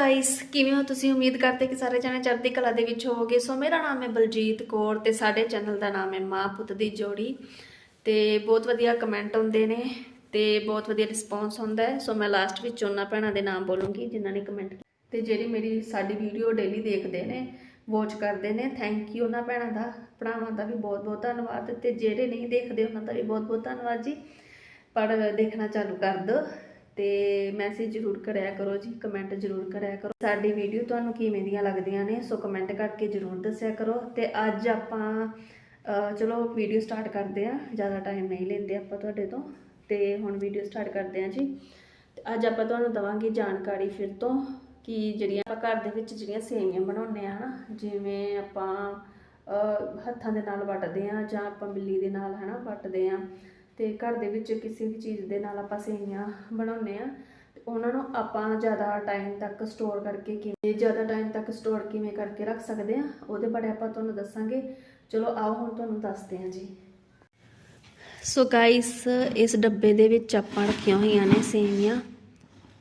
Guys ਕਿਵੇਂ ਹੋ ਤੁਸੀਂ? ਉਮੀਦ ਕਰਦੇ ਕਿ ਸਾਰੇ ਜਣੇ ਚੜ੍ਹਦੀ ਕਲਾ ਦੇ ਵਿੱਚ ਹੋਵੋਗੇ। ਸੋ ਮੇਰਾ ਨਾਮ ਹੈ ਬਲਜੀਤ ਕੌਰ ਤੇ ਸਾਡੇ ਚੈਨਲ ਦਾ ਨਾਮ ਹੈ ਮਾਂ ਪੁੱਤ ਦੀ ਜੋੜੀ। ਤੇ ਬਹੁਤ ਵਧੀਆ ਕਮੈਂਟ ਆਉਂਦੇ ਨੇ ਤੇ ਬਹੁਤ ਵਧੀਆ ਰਿਸਪੌਂਸ ਹੁੰਦਾ ਹੈ। ਸੋ ਮੈਂ ਲਾਸਟ ਵਿੱਚ ਉਹਨਾਂ ਭੈਣਾਂ ਦੇ ਨਾਮ ਬੋਲੂੰਗੀ ਜਿਨ੍ਹਾਂ ਨੇ ਕਮੈਂਟ ਤੇ ਜਿਹੜੀ ਮੇਰੀ ਸਾਡੀ ਵੀਡੀਓ ਡੇਲੀ ਦੇਖਦੇ ਨੇ ਵਾਚ ਕਰਦੇ ਨੇ ਥੈਂਕ ਯੂ ਉਹਨਾਂ ਭੈਣਾਂ ਦਾ, ਭਰਾਵਾਂ ਦਾ ਵੀ ਬਹੁਤ ਬਹੁਤ ਧੰਨਵਾਦ। ਤੇ ਜਿਹੜੇ ਨਹੀਂ ਦੇਖਦੇ ਉਹਨਾਂ ਦਾ ਵੀ ਬਹੁਤ ਬਹੁਤ ਧੰਨਵਾਦ ਜੀ। ਪਰ ਦੇਖਣਾ ਚਾਲੂ ਕਰ ਦਿਓ। ਤੇ ਮੈਸੇਜ ਜ਼ਰੂਰ ਕਰਿਆ ਕਰੋ ਜੀ ਕਮੈਂਟ ਜ਼ਰੂਰ ਕਰਿਆ ਕਰੋ। ਸਾਡੀ ਵੀਡੀਓ ਤੁਹਾਨੂੰ ਕਿਵੇਂ ਦੀਆਂ ਲੱਗਦੀਆਂ ਨੇ, ਸੋ ਕਮੈਂਟ ਕਰਕੇ ਜ਼ਰੂਰ ਦੱਸਿਆ ਕਰੋ। ਤੇ ਅੱਜ ਆਪਾਂ ਚਲੋ ਵੀਡੀਓ ਸਟਾਰਟ ਕਰਦੇ ਆ ਜ਼ਿਆਦਾ ਟਾਈਮ ਨਹੀਂ ਲੈਂਦੇ ਆਪਾਂ ਤੁਹਾਡੇ ਤੋਂ। ਤੇ ਹੁਣ ਵੀਡੀਓ ਸਟਾਰਟ ਕਰਦੇ ਆ ਜੀ। ਤੇ ਅੱਜ ਆਪਾਂ ਤੁਹਾਨੂੰ ਦਵਾਂਗੇ ਜਾਣਕਾਰੀ ਫਿਰ ਤੋਂ, ਕਿ ਜਿਹੜੀਆਂ ਆਪਾਂ ਘਰ ਦੇ ਵਿੱਚ ਜਿਹੜੀਆਂ ਸੇਵੀਆਂ ਬਣਾਉਂਦੇ ਆ ਹਨਾ ਜਿਵੇਂ ਆਪਾਂ ਹੱਥਾਂ ਦੇ ਨਾਲ ਵੱਟਦੇ ਆ ਜਾਂ ਆਪਾਂ ਮਿੱਲੀ ਦੇ ਨਾਲ ਹਨਾ ਵੱਟਦੇ ਆ ਤੇ ਘਰ ਦੇ ਵਿੱਚ ਕਿਸੇ ਵੀ ਚੀਜ਼ ਦੇ ਨਾਲ ਆਪਾਂ ਸੇਵੀਆਂ ਬਣਾਉਂਦੇ ਆ ਉਹਨਾਂ ਨੂੰ ਆਪਾਂ ਜ਼ਿਆਦਾ ਟਾਈਮ ਤੱਕ ਸਟੋਰ ਕਰਕੇ ਕਿਵੇਂ, ਜ਼ਿਆਦਾ ਟਾਈਮ ਤੱਕ ਸਟੋਰ ਕਿਵੇਂ ਕਰਕੇ ਰੱਖ ਸਕਦੇ ਆ ਉਹਦੇ ਬਾਰੇ ਆਪਾਂ ਤੁਹਾਨੂੰ ਦੱਸਾਂਗੇ। ਚਲੋ, ਆਓ ਹੁਣ ਤੁਹਾਨੂੰ ਦੱਸਦੇ ਹਾਂ ਜੀ। ਸੋ ਗਾਇਸ ਇਸ ਡੱਬੇ ਦੇ ਵਿੱਚ ਆਪਾਂ ਰੱਖੀਆਂ ਹੋਈਆਂ ਨੇ ਸੇਵੀਆਂ,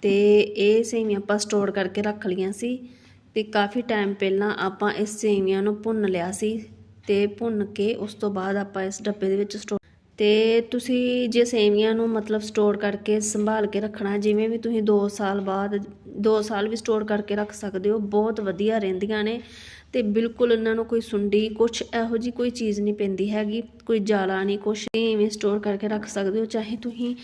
ਤੇ ਇਹ ਸੇਵੀਆਂ ਆਪਾਂ ਸਟੋਰ ਕਰਕੇ ਰੱਖ ਲਈਆਂ ਸੀ, ਤੇ ਕਾਫੀ ਟਾਈਮ ਪਹਿਲਾਂ ਆਪਾਂ ਇਸ ਸੇਵੀਆਂ ਨੂੰ ਭੁੰਨ ਲਿਆ ਸੀ, ਤੇ ਭੁੰਨ ਕੇ ਉਸ ਤੋਂ ਬਾਅਦ ਆਪਾਂ ਇਸ ਡੱਬੇ ਦੇ ਵਿੱਚ ਸਟੋਰ ਅਤੇ ਤੁਸੀਂ ਜੇ ਸੇਵੀਆਂ ਨੂੰ ਮਤਲਬ ਸਟੋਰ ਕਰਕੇ ਸੰਭਾਲ ਕੇ ਰੱਖਣਾ ਜਿਵੇਂ ਵੀ ਤੁਸੀਂ ਦੋ ਸਾਲ ਬਾਅਦ ਦੋ ਸਾਲ ਵੀ ਸਟੋਰ ਕਰਕੇ ਰੱਖ ਸਕਦੇ ਹੋ ਬਹੁਤ ਵਧੀਆ ਰਹਿੰਦੀਆਂ ਨੇ। ਅਤੇ ਬਿਲਕੁਲ ਇਹਨਾਂ ਨੂੰ ਕੋਈ ਸੁੰਡੀ ਕੁਛ ਇਹੋ ਜੀ ਕੋਈ ਚੀਜ਼ ਨਹੀਂ ਪੈਂਦੀ ਹੈਗੀ ਕੋਈ ਜਾਲਾ ਨਹੀਂ ਕੁਛ ਨਹੀਂ, ਇਵੇਂ ਸਟੋਰ ਕਰਕੇ ਰੱਖ ਸਕਦੇ ਹੋ। ਚਾਹੇ ਤੁਸੀਂ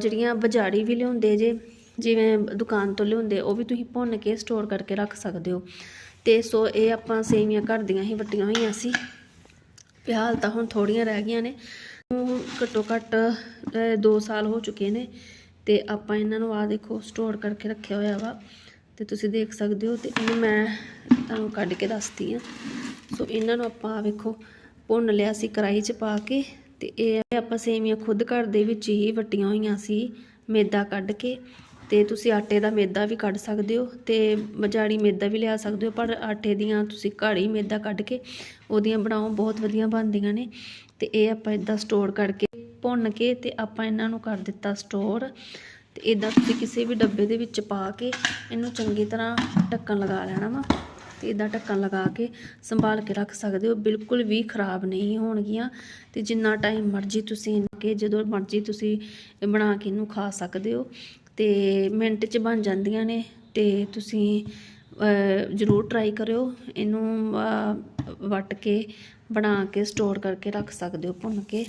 ਜਿਹੜੀਆਂ ਬਜ਼ਾਰੀ ਵੀ ਲਿਆਉਂਦੇ ਜੇ ਜਿਵੇਂ ਦੁਕਾਨ ਤੋਂ ਲਿਆਉਂਦੇ ਉਹ ਵੀ ਤੁਸੀਂ ਭੁੰਨ ਕੇ ਸਟੋਰ ਕਰਕੇ ਰੱਖ ਸਕਦੇ ਹੋ। ਤੇ ਸੋ ਇਹ ਆਪਾਂ ਸੇਵੀਆਂ ਘਰ ਦੀਆਂ ਹੀ ਵੱਟੀਆਂ ਹੋਈਆਂ ਸੀ। ਫਿਲਹਾਲ ਤਾਂ ਹੁਣ ਥੋੜੀਆਂ ਰਹਿ ਗਈਆਂ ਨੇ। ਹੁਣ ਘੱਟੋ ਘੱਟ 2 ਸਾਲ ਹੋ ਚੁੱਕੇ ਨੇ ਤੇ ਆਪਾਂ ਇਹਨਾਂ ਨੂੰ ਆ ਦੇਖੋ ਸਟੋਰ ਕਰਕੇ ਰੱਖਿਆ ਹੋਇਆ ਵਾ ਤੇ ਤੁਸੀਂ ਦੇਖ ਸਕਦੇ ਹੋ ਤੇ ਇਹਨੂੰ ਮੈਂ ਤੁਹਾਨੂੰ ਕੱਢ ਕੇ ਦੱਸਦੀ ਆ ਸੋ ਇਹਨਾਂ ਨੂੰ ਆਪਾਂ ਆਹ ਵੇਖੋ ਭੁੰਨ ਲਿਆ ਸੀ ਕੜਾਈ 'ਚ ਪਾ ਕੇ ਤੇ ਇਹ ਆਪਾਂ ਸੇਵੀਆਂ ਖੁਦ ਘਰ ਦੇ ਵਿੱਚ ਹੀ ਵੱਟੀਆਂ ਹੋਈਆਂ ਸੀ ਮੈਦਾ ਕੱਢ ਕੇ। ਅਤੇ ਤੁਸੀਂ ਆਟੇ ਦਾ ਮੈਦਾ ਵੀ ਕੱਢ ਸਕਦੇ ਹੋ ਅਤੇ ਬਜ਼ਾਰੀ ਮੈਦਾ ਵੀ ਲਿਆ ਸਕਦੇ ਹੋ, ਪਰ ਆਟੇ ਦੀਆਂ ਤੁਸੀਂ ਘਾੜੀ ਮੈਦਾ ਕੱਢ ਕੇ ਉਹਦੀਆਂ ਬਣਾਓ, ਬਹੁਤ ਵਧੀਆ ਬਣਦੀਆਂ ਨੇ। ਅਤੇ ਇਹ ਆਪਾਂ ਇੱਦਾਂ ਸਟੋਰ ਕਰਕੇ ਭੁੰਨ ਕੇ ਅਤੇ ਆਪਾਂ ਇਹਨਾਂ ਨੂੰ ਕਰ ਦਿੱਤਾ ਸਟੋਰ ਅਤੇ ਇੱਦਾਂ ਤੁਸੀਂ ਕਿਸੇ ਵੀ ਡੱਬੇ ਦੇ ਵਿੱਚ ਪਾ ਕੇ ਇਹਨੂੰ ਚੰਗੀ ਤਰ੍ਹਾਂ ਢੱਕਣ ਲਗਾ ਲੈਣਾ ਵਾ। ਤੇ ਇਦਾਂ ਢੱਕਣ ਲਗਾ ਕੇ ਸੰਭਾਲ ਕੇ ਰੱਖ ਸਕਦੇ ਹੋ, ਬਿਲਕੁਲ ਵੀ ਖਰਾਬ ਨਹੀਂ ਹੋਣਗੀਆਂ। ਤੇ ਜਿੰਨਾ ਟਾਈਮ ਮਰਜ਼ੀ ਤੁਸੀਂ ਇਹਨਾਂ ਜਦੋਂ ਮਰਜ਼ੀ ਤੁਸੀਂ ਬਣਾ ਕੇ ਇਹਨੂੰ ਖਾ ਸਕਦੇ ਹੋ। ਤੇ ਮਿੰਟ 'ਚ ਬਣ ਜਾਂਦੀਆਂ ਨੇ ਤੇ ਤੁਸੀਂ ਜ਼ਰੂਰ ਟਰਾਈ ਕਰਿਓ। ਇਹਨੂੰ ਵੱਟ ਕੇ, ਬਣਾ ਕੇ ਸਟੋਰ ਕਰਕੇ ਰੱਖ ਸਕਦੇ ਹੋ, ਭੁੰਨ ਕੇ।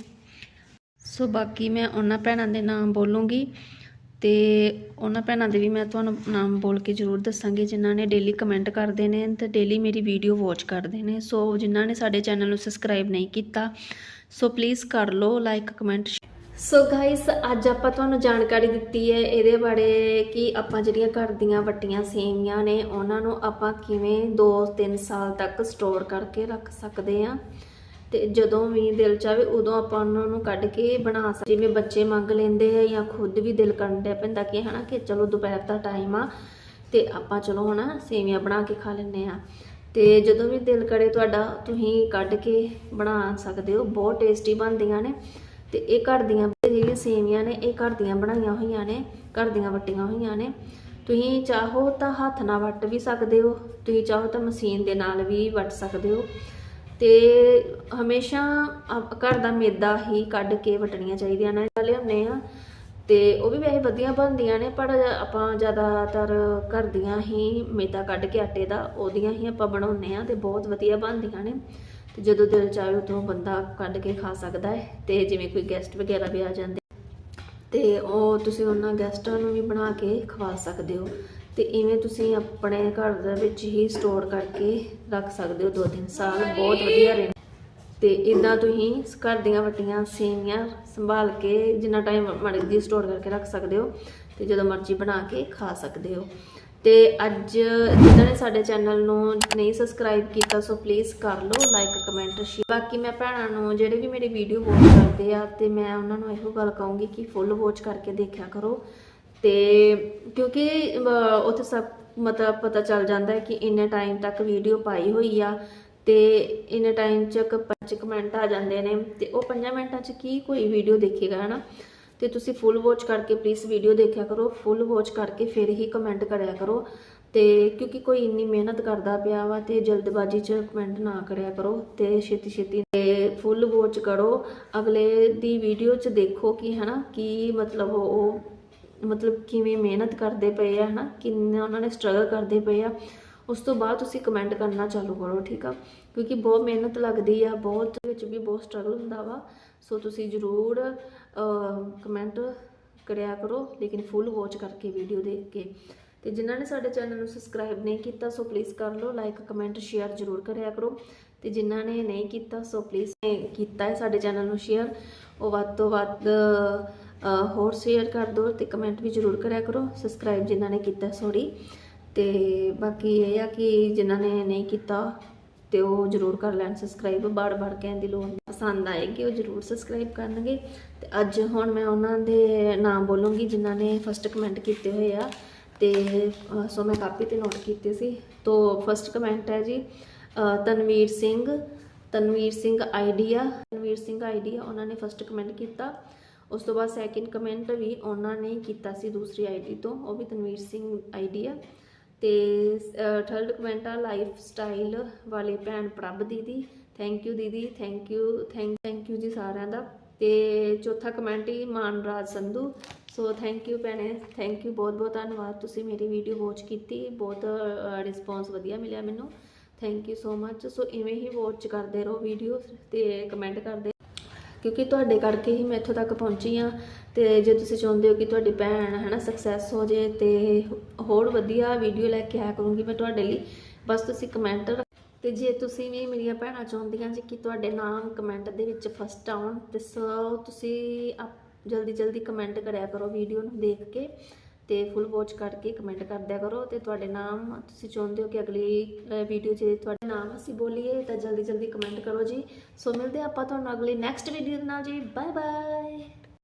ਸੋ ਬਾਕੀ ਮੈਂ ਉਹਨਾਂ ਭੈਣਾਂ ਦੇ ਨਾਮ ਬੋਲੂੰਗੀ ਤੇ ਉਹਨਾਂ ਭੈਣਾਂ ਦੇ ਵੀ ਮੈਂ ਤੁਹਾਨੂੰ ਨਾਮ ਬੋਲ ਕੇ ਜ਼ਰੂਰ ਦੱਸਾਂਗੀ, ਜਿਨ੍ਹਾਂ ਨੇ ਡੇਲੀ ਕਮੈਂਟ ਕਰਦੇ ਨੇ ਤੇ ਡੇਲੀ ਮੇਰੀ ਵੀਡੀਓ ਵਾਚ ਕਰਦੇ ਨੇ। ਸੋ ਜਿਨ੍ਹਾਂ ਨੇ ਸਾਡੇ ਚੈਨਲ ਨੂੰ ਸਬਸਕ੍ਰਾਈਬ ਨਹੀਂ ਕੀਤਾ, ਸੋ ਪਲੀਜ਼ ਕਰ ਲਓ ਲਾਈਕ ਕਮੈਂਟ ਸੋ ਗਾਇਸ ਅੱਜ ਆਪਾਂ ਤੁਹਾਨੂੰ ਜਾਣਕਾਰੀ ਦਿੱਤੀ ਹੈ ਇਹਦੇ ਬਾਰੇ ਕਿ ਆਪਾਂ ਜਿਹੜੀਆਂ ਘਰ ਦੀਆਂ ਵੱਟੀਆਂ ਸੇਵੀਆਂ ਨੇ, ਉਹਨਾਂ ਨੂੰ ਆਪਾਂ ਕਿਵੇਂ 2-3 ਸਾਲ ਤੱਕ ਸਟੋਰ ਕਰਕੇ ਰੱਖ ਸਕਦੇ ਆ ਤੇ ਜਦੋਂ ਵੀ ਦਿਲ ਚਾਵੇ ਉਦੋਂ ਆਪਾਂ ਉਹਨਾਂ ਨੂੰ ਕੱਢ ਕੇ ਬਣਾ ਸਕਦੇ ਜਿਵੇਂ ਬੱਚੇ ਮੰਗ ਲੈਂਦੇ ਆ ਜਾਂ ਖੁਦ ਵੀ ਦਿਲ ਕਰਨ ਡਿਆ ਪੈਂਦਾ ਕਿ ਹਨਾ ਕਿ ਚਲੋ ਦੁਪਹਿਰ ਦਾ ਟਾਈਮ ਆ, ਤੇ ਆਪਾਂ ਚਲੋ ਹਨਾ ਸੇਵੀਆਂ ਬਣਾ ਕੇ ਖਾ ਲੈਂਦੇ ਆ ਤੇ ਜਦੋਂ ਵੀ ਦਿਲ ਕਰੇ ਤੁਹਾਡਾ ਤੁਸੀਂ ਕੱਢ ਕੇ ਬਣਾ ਸਕਦੇ ਹੋ, ਬਹੁਤ ਟੇਸਟੀ ਬਣਦੀਆਂ ਨੇ। ਤੇ ਇਹ ਘਰ ਦੀਆਂ ਜਿਹੜੀਆਂ ਸੇਵੀਆਂ ਨੇ, ਇਹ ਘਰ ਦੀਆਂ ਬਣਾਈਆਂ ਹੋਈਆਂ ਨੇ, ਘਰ ਦੀਆਂ ਵੱਟੀਆਂ ਹੋਈਆਂ ਨੇ। ਤੁਸੀਂ ਚਾਹੋ ਤਾਂ ਹੱਥ ਨਾਲ ਵੱਟ ਵੀ ਸਕਦੇ ਹੋ, ਤੁਸੀਂ ਚਾਹੋ ਤਾਂ ਮਸ਼ੀਨ ਦੇ ਨਾਲ ਵੀ ਵੱਟ ਸਕਦੇ ਹੋ। ਤੇ ਹਮੇਸ਼ਾ ਘਰ ਦਾ ਮੈਦਾ ਹੀ ਕੱਢ ਕੇ ਵਟਣੀਆਂ ਚਾਹੀਦੀਆਂ ਨੇ। ਲਿਆਉਂਦੇ ਆ ਤੇ ਉਹ ਵੀ ਵੈਸੇ ਵਧੀਆ ਬਣਦੀਆਂ ਨੇ, ਪਰ ਆਪਾਂ ਜ਼ਿਆਦਾਤਰ ਘਰ ਦੀਆਂ ਹੀ ਮੈਦਾ ਕੱਢ ਕੇ ਆਟੇ ਦਾ, ਉਹਦੀਆਂ ਹੀ ਆਪਾਂ ਬਣਾਉਂਦੇ ਆ ਤੇ ਬਹੁਤ ਵਧੀਆ ਬਣਦੀਆਂ ਨੇ। ਤੇ ਜਦੋਂ ਦਿਲ ਚਾਹੇ ਉਦੋਂ ਬੰਦਾ ਕੱਢ ਕੇ ਖਾ ਸਕਦਾ ਹੈ ਤੇ ਜਿਵੇਂ ਕੋਈ ਗੈਸਟ ਵਗੈਰਾ ਵੀ ਆ ਜਾਂਦੇ। ਤੇ ਉਹ ਤੁਸੀਂ ਉਹਨਾਂ ਗੈਸਟਾਂ ਨੂੰ ਵੀ ਬਣਾ ਕੇ ਖਵਾ ਸਕਦੇ ਹੋ। ਤੇ ਇਵੇਂ ਤੁਸੀਂ ਆਪਣੇ ਘਰ ਦੇ ਵਿੱਚ ਹੀ ਸਟੋਰ ਕਰਕੇ ਰੱਖ ਸਕਦੇ ਹੋ ਦੋ ਤਿੰਨ ਸਾਲ, ਬਹੁਤ ਵਧੀਆ ਰਹਿੰਦਾ। ਤੇ ਇਦਾਂ ਤੁਸੀਂ ਘਰ ਦੀਆਂ ਵੱਟੀਆਂ, ਸੇਵੀਆਂ ਸੰਭਾਲ ਕੇ ਜਿੰਨਾ ਟਾਈਮ ਮਰਜ਼ੀ ਸਟੋਰ ਕਰਕੇ ਰੱਖ ਸਕਦੇ ਹੋ ਤੇ ਜਦੋਂ ਮਰਜ਼ੀ ਬਣਾ ਕੇ ਖਾ ਸਕਦੇ ਹੋ। ਤੇ ਅੱਜ ਜਿਨ੍ਹਾਂ ਨੇ ਸਾਡੇ ਚੈਨਲ ਨੂੰ ਨਹੀਂ ਸਬਸਕ੍ਰਾਈਬ ਕੀਤਾ ਸੋ ਪਲੀਜ਼ ਕਰ ਲਓ ਲਾਈਕ ਕਮੈਂਟ ਸ਼ੇਅਰ ਬਾਕੀ ਮੈਂ ਭੈਣਾਂ ਨੂੰ ਜਿਹੜੇ ਵੀ ਮੇਰੀ ਵੀਡੀਓ ਵਾਚ ਕਰਦੇ ਆ ਤੇ ਮੈਂ ਉਹਨਾਂ ਨੂੰ ਇਹੋ ਗੱਲ ਕਹੂੰਗੀ ਕਿ ਫੁੱਲ ਵਾਚ ਕਰਕੇ ਦੇਖਿਆ ਕਰੋ। ਤੇ ਕਿਉਂਕਿ ਉੱਥੇ ਸਭ ਮਤਲਬ ਪਤਾ ਚੱਲ ਜਾਂਦਾ ਹੈ ਕਿ ਇੰਨੇ ਟਾਈਮ ਤੱਕ ਵੀਡੀਓ ਪਾਈ ਹੋਈ ਆ ਤੇ ਇੰਨੇ ਟਾਈਮ ਚ ਕਮੈਂਟ ਆ ਜਾਂਦੇ ਨੇ ਤੇ ਉਹ 5 ਮਿੰਟਾਂ ਚ ਕੀ ਕੋਈ ਵੀਡੀਓ ਦੇਖੇਗਾ, ਹਨਾ? ਤੇ ਤੁਸੀਂ ਫੁੱਲ ਵਾਚ ਕਰਕੇ ਪਲੀਜ਼ ਵੀਡੀਓ ਦੇਖਿਆ ਕਰੋ ਫੁੱਲ ਵਾਚ ਕਰਕੇ ਫਿਰ ਹੀ ਕਮੈਂਟ ਕਰਿਆ ਕਰੋ। ਤੇ ਕਿਉਂਕਿ ਕੋਈ ਇੰਨੀ ਮਿਹਨਤ ਕਰਦਾ ਪਿਆ ਵਾ ਤੇ ਜਲਦਬਾਜ਼ੀ 'ਚ ਕਮੈਂਟ ਨਾ ਕਰਿਆ ਕਰੋ ਤੇ ਛੇਤੀ ਛੇਤੀ ਤੇ ਫੁੱਲ ਵਾਚ ਕਰੋ। ਅਗਲੇ ਦੀ ਵੀਡੀਓ 'ਚ ਦੇਖੋ ਕਿ, ਹਨਾ, ਕੀ ਮਤਲਬ ਉਹ ਮਤਲਬ ਕਿਵੇਂ ਮਿਹਨਤ ਕਰਦੇ ਪਏ ਆ, ਹਨਾ? ਕਿੰਨਾ ਉਹਨਾਂ ਨੇ ਸਟਰਗਲ ਕਰਦੇ ਪਏ ਆ। ਉਸ ਤੋਂ ਬਾਅਦ ਤੁਸੀਂ ਕਮੈਂਟ ਕਰਨਾ ਚਾਲੂ ਕਰੋ, ਠੀਕ ਆ? ਕਿਉਂਕਿ ਬਹੁਤ ਮਿਹਨਤ ਲੱਗਦੀ ਆ, ਬਹੁਤ ਵਿੱਚ ਵੀ ਬਹੁਤ ਸਟਰਗਲ ਹੁੰਦਾ ਵਾ। ਸੋ ਤੁਸੀਂ ਜ਼ਰੂਰ ਕਮੈਂਟ ਕਰਿਆ ਕਰੋ, ਲੇਕਿਨ ਫੁੱਲ ਵਾਚ ਕਰਕੇ ਵੀਡੀਓ ਦੇਖ ਕੇ। ਤੇ ਜਿਨ੍ਹਾਂ ਨੇ ਸਾਡੇ ਚੈਨਲ ਨੂੰ ਸਬਸਕ੍ਰਾਈਬ ਨਹੀਂ ਕੀਤਾ ਸੋ ਪਲੀਜ਼ ਕਰ ਲਓ ਲਾਈਕ ਕਮੈਂਟ ਸ਼ੇਅਰ ਜ਼ਰੂਰ ਕਰਿਆ ਕਰੋ। ਤੇ ਜਿਨ੍ਹਾਂ ਨੇ ਨਹੀਂ ਕੀਤਾ ਸੋ ਪਲੀਜ਼ ਕੀਤਾ ਹੈ ਸਾਡੇ ਚੈਨਲ ਨੂੰ ਸ਼ੇਅਰ ਉਹ ਵੱਧ ਤੋਂ ਵੱਧ ਹੋਰ ਸ਼ੇਅਰ ਕਰ ਦਿਓ ਤੇ ਕਮੈਂਟ ਵੀ ਜ਼ਰੂਰ ਕਰਿਆ ਕਰੋ। ਸਬਸਕ੍ਰਾਈਬ ਜਿਨ੍ਹਾਂ ਨੇ ਕੀਤਾ ਸੌਰੀ ਤੇ ਬਾਕੀ ਇਹ ਆ ਕਿ ਜਿਨ੍ਹਾਂ ਨੇ ਨਹੀਂ ਕੀਤਾ ਤੇ ਉਹ ਜ਼ਰੂਰ ਕਰ ਲੈਣ ਸਬਸਕ੍ਰਾਈਬ ਬਾਰ-ਬਾਰ ਕਹਿਣ ਦੀ ਲੋੜ ਪਸੰਦ ਆਏਗੀ, ਉਹ ਜ਼ਰੂਰ ਸਬਸਕ੍ਰਾਈਬ ਕਰਨਗੇ। ਤੇ ਅੱਜ ਹੁਣ ਮੈਂ ਉਹਨਾਂ ਦੇ ਨਾਮ ਬੋਲੂੰਗੀ ਜਿਨ੍ਹਾਂ ਨੇ ਫਸਟ ਕਮੈਂਟ ਕੀਤੇ ਹੋਏ ਆ। ਤੇ ਸੋ ਮੈਂ ਕਾਪੀ ਤੇ ਨੋਟ ਕੀਤੇ ਸੀ। ਤੋਂ ਫਸਟ ਕਮੈਂਟ ਹੈ ਜੀ ਤਨਵੀਰ ਸਿੰਘ। ਤਨਵੀਰ ਸਿੰਘ ਆਈਡੀਆ ਤਨਵੀਰ ਸਿੰਘ ਆਈਡੀਆ ਉਹਨਾਂ ਨੇ ਫਸਟ ਕਮੈਂਟ ਕੀਤਾ। ਉਸ ਤੋਂ ਬਾਅਦ ਸੈਕਿੰਡ ਕਮੈਂਟ ਵੀ ਉਹਨਾਂ ਨੇ ਕੀਤਾ ਸੀ ਦੂਸਰੀ ਆਈਡੀ ਤੋਂ। ਉਹ ਵੀ ਤਨਵੀਰ ਸਿੰਘ ਆਈਡੀਆ ਤੇ ਥਰਡ ਕਮੈਂਟ ਆ ਲਾਈਫ ਸਟਾਈਲ ਵਾਲੇ ਭੈਣ ਪ੍ਰਭ ਦੀਦੀ। ਥੈਂਕ ਯੂ ਦੀਦੀ thank you thank thank you ਜੀ ਸਾਰਿਆਂ ਦਾ। ਤੇ ਚੌਥਾ comment he Manraj Sandhu. So thank you ਭੈਣੇ ਥੈਂਕ ਯੂ ਬਹੁਤ ਬਹੁਤ ਧੰਨਵਾਦ ਤੁਸੀਂ ਮੇਰੀ ਵੀਡੀਓ ਵਾਚ ਕੀਤੀ। ਬਹੁਤ ਰਿਸਪੌਂਸ ਵਧੀਆ ਮਿਲਿਆ ਮੈਨੂੰ। ਥੈਂਕ ਯੂ ਸੋ ਮੱਚ ਸੋ ਇਵੇਂ ਹੀ ਵਾਚ ਕਰਦੇ ਰਹੋ ਵੀਡੀਓ ਤੇ ਕਮੈਂਟ ਕਰਦੇ। ਕਿਉਂਕਿ ਤੁਹਾਡੇ ਕਰਕੇ ਹੀ ਮੈਂ ਇੱਥੋਂ ਤੱਕ ਪਹੁੰਚੀ ਆ ਤੇ ਜੇ ਤੁਸੀਂ ਚਾਹੁੰਦੇ ਹੋ ਕਿ ਤੁਹਾਡੀ ਭੈਣ ਹੈ ਨਾ ਸਕਸੈਸ ਹੋ ਜੇ ਤੇ ਹੋਰ ਵਧੀਆ ਵੀਡੀਓ ਲੈ ਕੇ ਆਇਆ ਕਰੂੰਗੀ ਮੈਂ ਤੁਹਾਡੇ ਲਈ, ਬਸ ਤੁਸੀਂ ਕਮੈਂਟ ਤੇ ਜੇ ਤੁਸੀਂ ਵੀ ਮੇਰੀਆਂ ਭੈਣਾਂ ਚਾਹੁੰਦੀਆਂ ਜੀ ਕਿ ਤੁਹਾਡੇ ਨਾਮ ਕਮੈਂਟ ਦੇ ਵਿੱਚ ਫਸਟ ਆਉਣ, ਤੇ ਸੋ ਤੁਸੀਂ ਆਪ- ਜਲਦੀ ਜਲਦੀ ਕਮੈਂਟ ਕਰਿਆ ਕਰੋ ਵੀਡੀਓ ਨੂੰ ਦੇਖ ਕੇ, ਤੇ ਫੁੱਲ ਵਾਚ ਕਰਕੇ ਕਮੈਂਟ ਕਰ ਦਿਆ ਕਰੋ, ਤੇ ਤੁਹਾਡੇ ਨਾਮ ਤੁਸੀਂ ਚਾਹੁੰਦੇ ਹੋ ਕਿ ਅਗਲੀ ਵੀਡੀਓ 'ਚ ਤੁਹਾਡੇ ਨਾਮ ਅਸੀਂ ਬੋਲੀਏ, ਤਾਂ ਜਲਦੀ ਜਲਦੀ ਕਮੈਂਟ ਕਰੋ ਜੀ। ਸੋ ਮਿਲਦੇ ਆਪਾਂ ਤੁਹਾਨੂੰ ਅਗਲੀ ਨੈਕਸਟ ਵੀਡੀਓ ਨਾਲ ਜੀ। Bye bye